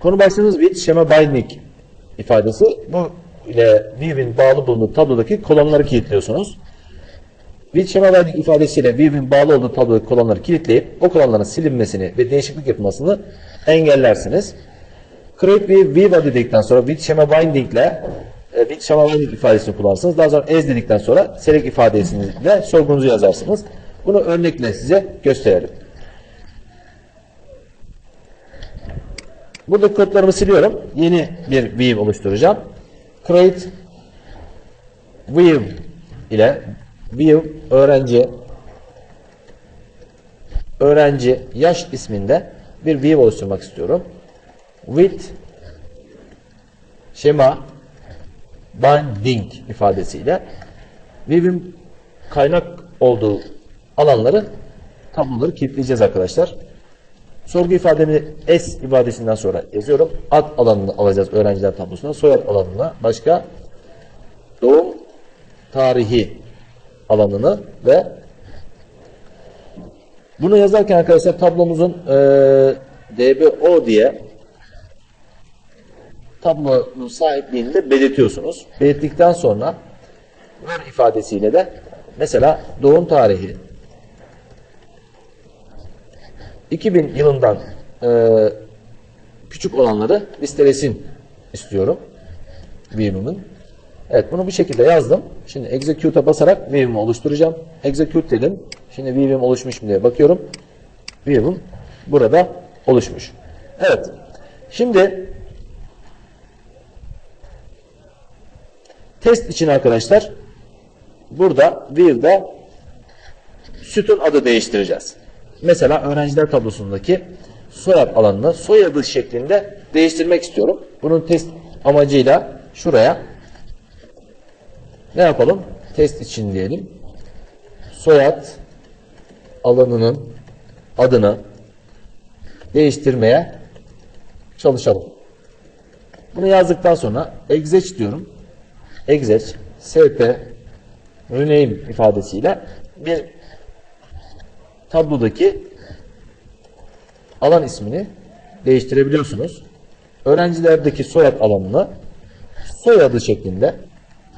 Konu başlığımız with şema binding ifadesi. Bu ile view'in bağlı bulunduğu tablodaki kolonları kilitliyorsunuz. With şema binding ifadesiyle view'in bağlı olduğu tablodaki kolonları kilitleyip o kolonların silinmesini ve değişiklik yapılmasını engellersiniz. Create bir view dedikten sonra with şema binding ile e, with şema binding ifadesini kullanırsınız. Daha sonra as dedikten sonra select ifadesiyle sorgunuzu yazarsınız. Bunu örnekle size gösterelim. Burada kodlarımı siliyorum. Yeni bir view oluşturacağım. Create view ile view öğrenci öğrenci yaş isminde bir view oluşturmak istiyorum. With şema binding ifadesiyle view'in kaynak olduğu alanları tabloları kilitleyeceğiz arkadaşlar. Sorgu ifademi S ifadesinden sonra yazıyorum. Ad alanını alacağız öğrenciler tablosuna. Soyad alanına başka doğum tarihi alanını ve bunu yazarken arkadaşlar tablomuzun e, DBO diye tablonun sahipliğini de belirtiyorsunuz. Belirttikten sonra ver ifadesiyle de mesela doğum tarihi 2000 yılından e, küçük olanları listelesin istiyorum. View'imin. Evet bunu bu şekilde yazdım. Şimdi execute'a basarak view'imi oluşturacağım. Execute dedim. Şimdi view'im oluşmuş mu diye bakıyorum. View'im burada oluşmuş. Evet. Şimdi test için arkadaşlar burada view'da sütun adı değiştireceğiz. Mesela öğrenciler tablosundaki soyad alanını soyadı şeklinde değiştirmek istiyorum. Bunun test amacıyla şuraya ne yapalım? Test için diyelim. Soyad alanının adını değiştirmeye çalışalım. Bunu yazdıktan sonra exec diyorum. Exec sp rename ifadesiyle bir tablodaki alan ismini değiştirebiliyorsunuz. Öğrencilerdeki soyad alanını soyadı şeklinde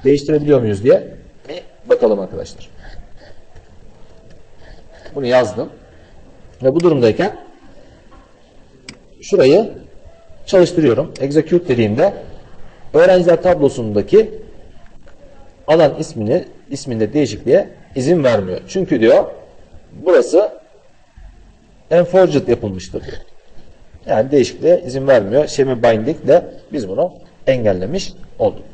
değiştirebiliyor muyuz diye bir bakalım arkadaşlar. Bunu yazdım. Ve bu durumdayken şurayı çalıştırıyorum. Execute dediğimde öğrenciler tablosundaki alan ismini isminde değişikliğe izin vermiyor. Çünkü diyor burası enforced yapılmıştır. Yani değişikliğe izin vermiyor. Şemi binding de biz bunu engellemiş olduk.